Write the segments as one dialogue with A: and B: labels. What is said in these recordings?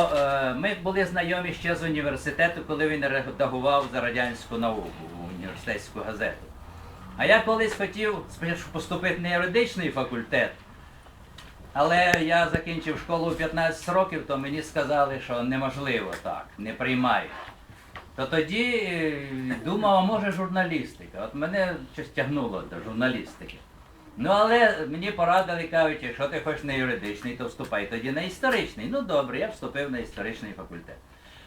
A: Е, Ми були знайомі ще з університету, коли він редагував за радянську науку у університетську газету. А я колись хотів спочатку поступити на юридичний факультет, але я закінчив школу в 15 років, то мені сказали, що неможливо так, не приймають. То тоді е, думав, а може журналістика. От мене щось тягнуло до журналістики. Ну, але мені порадили, кажуть, якщо ти хочеш на юридичний, то вступай тоді на історичний. Ну добре, я вступив на історичний факультет.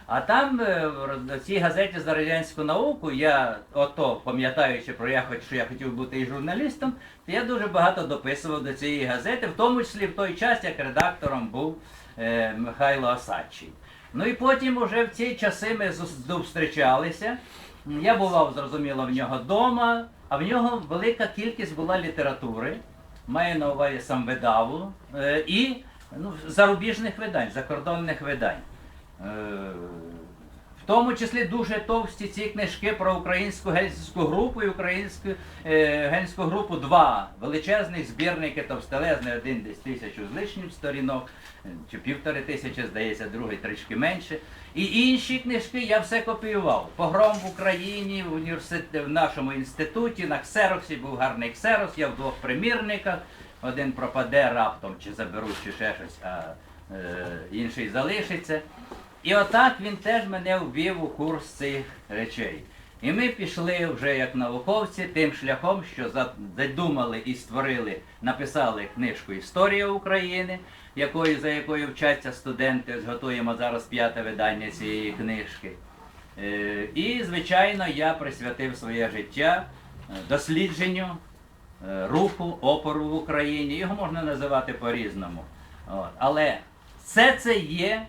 A: А там е, в цій газеті за радянську науку, я ото пам'ятаючи про я що я хотів бути і журналістом, то я дуже багато дописував до цієї газети, в тому числі в той час, як редактором був е, Михайло Осадчий. Ну і потім уже в ці часи ми зус- зустрічалися. Я бував, зрозуміло, в нього вдома, а в нього велика кількість була літератури, маю на увазі сам видаву, е, і ну, зарубіжних видань, закордонних видань. Тому числі дуже товсті ці книжки про українську гельсінську групу і українську е, гельсінську групу два величезних збірники, товстелезний, один десь тисячу з лишнім сторінок, е, чи півтори тисячі, здається, другий трішки менше. І інші книжки я все копіював. Погром в Україні, в, університеті, в нашому інституті, на ксероксі був гарний ксерокс, я в двох примірниках. Один пропаде раптом, чи заберуть, чи ще щось, а е, інший залишиться. І отак він теж мене ввів у курс цих речей. І ми пішли вже як науковці тим шляхом, що за- задумали і створили, написали книжку Історія України, якою, за якою вчаться студенти. Ось готуємо зараз п'яте видання цієї книжки. Е, І, звичайно, я присвятив своє життя е, дослідженню е, руху опору в Україні. Його можна називати по-різному. Але все це є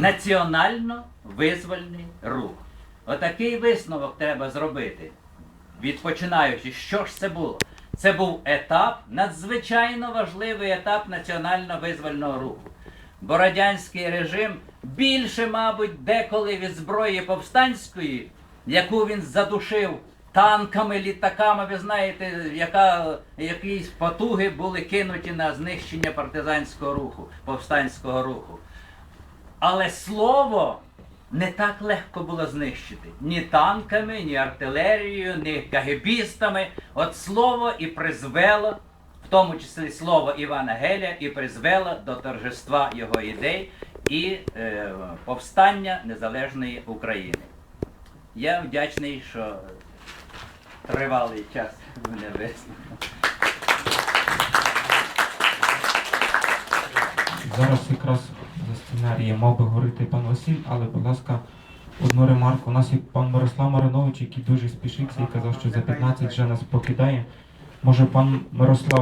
A: національно-визвольний рух. Отакий висновок треба зробити. Відпочинаючи, що ж це було? Це був етап, надзвичайно важливий етап національно-визвольного руху. Бо радянський режим більше, мабуть, деколи від зброї повстанської, яку він задушив танками, літаками, ви знаєте, яка, якісь потуги були кинуті на знищення партизанського руху, повстанського руху. Але слово не так легко було знищити. Ні танками, ні артилерією, ні кагебістами. От слово і призвело, в тому числі слово Івана Геля, і призвело до торжества його ідей і е, повстання незалежної України. Я вдячний, що тривалий час мене вислухав.
B: Зараз якраз за сценарієм мав би говорити пан Василь, але, будь ласка, одну ремарку. У нас є пан Мирослав Маринович, який дуже спішився і казав, що за 15 вже нас покидає. Може, пан Мирослав